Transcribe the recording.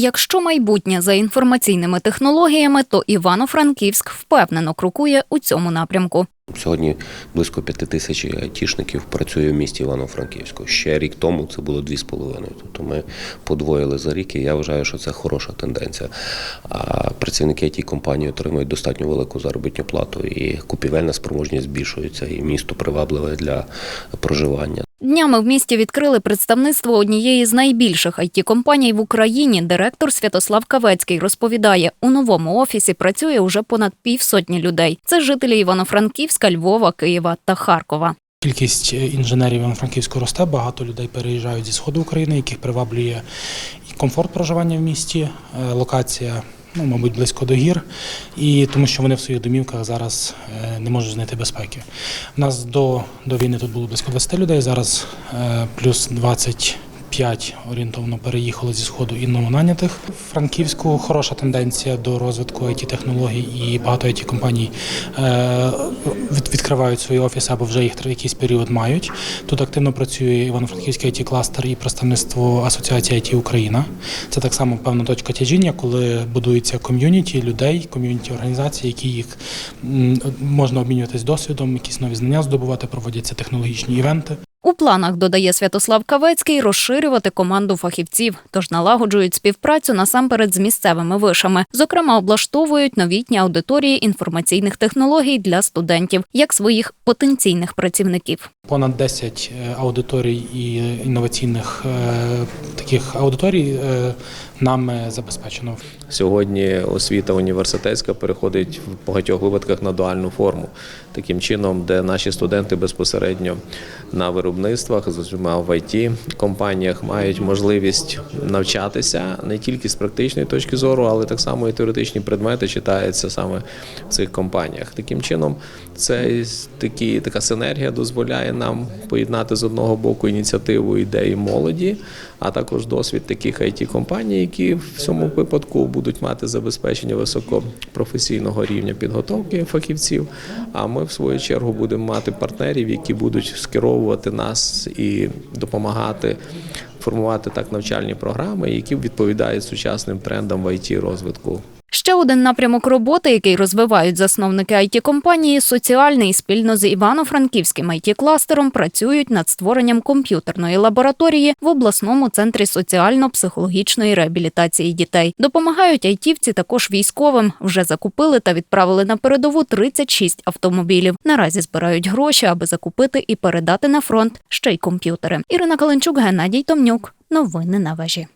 Якщо майбутнє за інформаційними технологіями, то Івано-Франківськ впевнено крокує у цьому напрямку. Сьогодні близько п'яти тисяч айтішників працює в місті Івано-Франківську. Ще рік тому це було дві з половиною. Тобто ми подвоїли за рік, і я вважаю, що це хороша тенденція. А працівники it компанії отримують достатньо велику заробітну плату, і купівельна спроможність збільшується, і місто привабливе для проживання. Днями в місті відкрили представництво однієї з найбільших it компаній в Україні. Директор Святослав Кавецький розповідає, у новому офісі працює уже понад півсотні людей. Це жителі Івано-Франківська, Львова, Києва та Харкова. Кількість е, інженерів Івано-Франківську росте. Багато людей переїжджають зі сходу України, яких приваблює і комфорт проживання в місті, е, локація ну, мабуть, близько до гір, і тому що вони в своїх домівках зараз е, не можуть знайти безпеки. У нас до до війни тут було близько 20 людей, зараз е, плюс 20 П'ять орієнтовно переїхало зі сходу і новонанятих. В Франківську хороша тенденція до розвитку it технологій і багато it компаній е, відкривають свої офіси або вже їх якийсь період мають. Тут активно працює Івано-Франківський it кластер і представництво Асоціації IT Україна. Це так само певна точка тяжіння, коли будується ком'юніті людей, ком'юніті організації, які їх можна обмінюватись досвідом, якісь нові знання здобувати, проводяться технологічні івенти. У планах додає Святослав Кавецький розширювати команду фахівців, тож налагоджують співпрацю насамперед з місцевими вишами. Зокрема, облаштовують новітні аудиторії інформаційних технологій для студентів як своїх потенційних працівників. Понад 10 е, аудиторій і інноваційних е, таких аудиторій е, нам е, забезпечено. Сьогодні освіта університетська переходить в багатьох випадках на дуальну форму. Таким чином, де наші студенти безпосередньо на виробництвах, зокрема в it компаніях, мають можливість навчатися не тільки з практичної точки зору, але так само і теоретичні предмети читаються саме в цих компаніях. Таким чином, це такі, така синергія дозволяє нам поєднати з одного боку ініціативу ідеї молоді, а також досвід таких it компаній, які в цьому випадку будуть мати забезпечення високопрофесійного рівня підготовки фахівців. А ми, в свою чергу, будемо мати партнерів, які будуть скеровувати нас і допомагати формувати так навчальні програми, які відповідають сучасним трендам в it розвитку. Ще один напрямок роботи, який розвивають засновники it компанії соціальний спільно з Івано-Франківським it кластером працюють над створенням комп'ютерної лабораторії в обласному центрі соціально-психологічної реабілітації дітей. Допомагають айтівці також військовим. Вже закупили та відправили на передову 36 автомобілів. Наразі збирають гроші, аби закупити і передати на фронт ще й комп'ютери. Ірина Каленчук, Геннадій Томнюк. Новини на вежі.